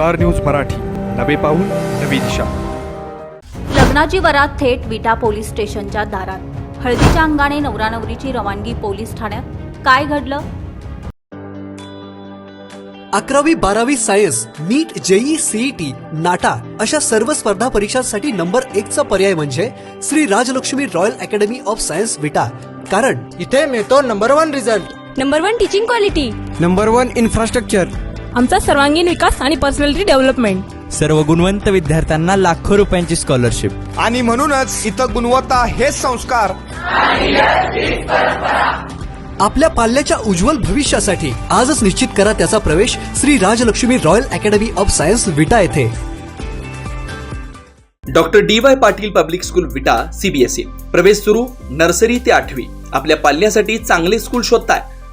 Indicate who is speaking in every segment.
Speaker 1: Star news Marathi. नवे पाऊल नवी दिशा.
Speaker 2: लग्नाची वरात थेट विटा पोलीस स्टेशनच्या दारात. हळदीच्या अंगाने नवरा नवरीची रवानगी पोलीस ठाण्यात. काय घडलं?
Speaker 3: अकरावी बारावी science NEET JEE CET NATA अशा सर्व स्पर्धा परीक्षांसाठी नंबर एक चा पर्याय म्हणजे Shri Rajlakshmi royal academy of science Vita. कारण
Speaker 4: इथे मिळतो number one result.
Speaker 5: Number one teaching quality.
Speaker 4: Number one infrastructure.
Speaker 5: आमचा सर्वांगीण विकास आणि पर्सनॅलिटी डेव्हलपमेंट
Speaker 6: सर्व गुणवंत विद्यार्थ्यांना लाखो रुपयांची स्कॉलरशिप
Speaker 4: आणि म्हणूनच इथं गुणवत्ता हेच संस्कार.
Speaker 3: आपल्या पाल्याच्या उज्ज्वल भविष्यासाठी आजच निश्चित करा त्याचा प्रवेश Shri Rajlakshmi royal academy of science Vita येथे.
Speaker 7: Doctor D Y Patil public school Vita CBSE प्रवेश सुरू नर्सरी ते आठवी. आपल्या पाल्यासाठी चांगले स्कूल शोधताय.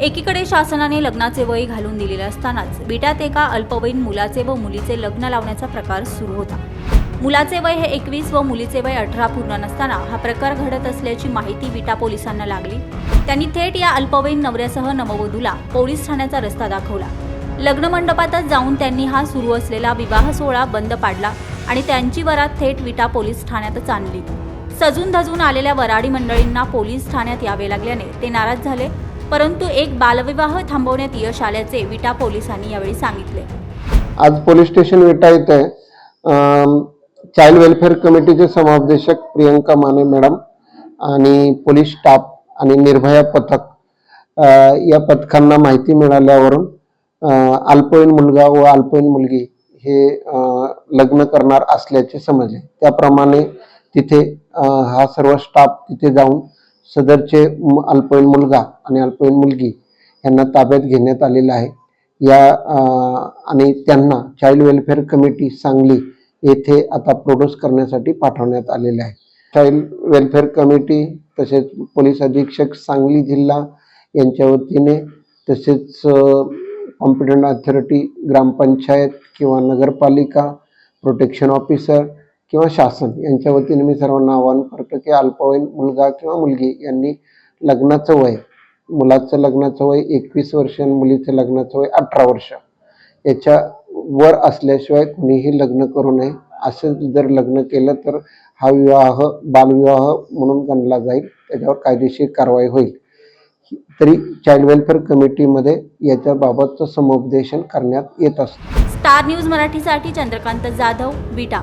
Speaker 2: एकीकडे शासनाने लग्नाचे वय घालून दिलेले असतानाच बिटात एका अल्पवयीन मुलाचे व मुलीचे लग्न लावण्याचा प्रकार सुरू होता. मुलाचे वय हे एकवीस व मुलीचे वय अठरा पूर्ण नसताना हा प्रकार घडत असल्याची माहिती विटा पोलिसांना लागली. त्यांनी थेट या अल्पवयीन नवऱ्यासह नववधूला पोलीस ठाण्याचा रस्ता दाखवला. लग्न मंडपातच जाऊन त्यांनी हा सुरू असलेला विवाह सोहळा बंद पाडला आणि त्यांची वरात थेट विटा पोलीस ठाण्यातच आणली सजून धजून आलेल्या वराडी मंडळींना पोलीस ठाण्यात यावे लागल्याने ते नाराज झाले परंतु एक बालविवाह थांबवण्यात यश आल्याचे विटा पोलिसांनी यावेळी सांगितले.
Speaker 8: आज पोलीस स्टेशन विटा येथे चाइल्ड वेलफेअर कमिटीचे समादेशक प्रियंका माने मॅडम आणि पोलीस स्टाफ आणि निर्भया पथक या पथकांना माहिती मिळाल्यावरून अल्पवयीन मुलगा व अल्पवयीन मुलगी हे लग्न करणार असल्याचे समजले. त्याप्रमाणे तिथे हा सर्व स्टाफ तिथे जाऊन सदरचे अल्पवयीन मुलगा आणि अल्पवयीन मुलगी यांना ताब्यात घेण्यात आलेलं आहे. या आणि त्यांना चाइल्ड वेलफेअर कमिटी सांगली येथे आता प्रोड्यूस करण्यासाठी पाठवण्यात आलेले आहे. चाइल्ड वेलफेअर कमिटी तसेच पोलीस अधीक्षक सांगली जिल्हा यांच्या वतीने तसेच कॉम्पिटंट अथॉरिटी ग्रामपंचायत किंवा नगरपालिका प्रोटेक्शन ऑफिसर किंवा शासन. यांच्या वतीने मी सर्वांना आवाहन करतो की अल्पवयीन मुलगा किंवा मुलगी यांनी लग्नाचं वय मुलाचं लग्नाचं वय एकवीस वर्ष आणि मुलीचं लग्नाचं वय अठरा वर्ष याच्या वर असल्याशिवाय कुणीही लग्न करू नये. असं जर लग्न केलं तर हा विवाह बालविवाह म्हणून गणला जाईल. त्याच्यावर कायदेशीर कारवाई होईल. तरी चाइल्ड वेलफेअर कमिटीमध्ये याच्याबाबतचं समुपदेशन करण्यात येत असतं.
Speaker 2: स्टार न्यूज मराठीसाठी चंद्रकांत जाधव विटा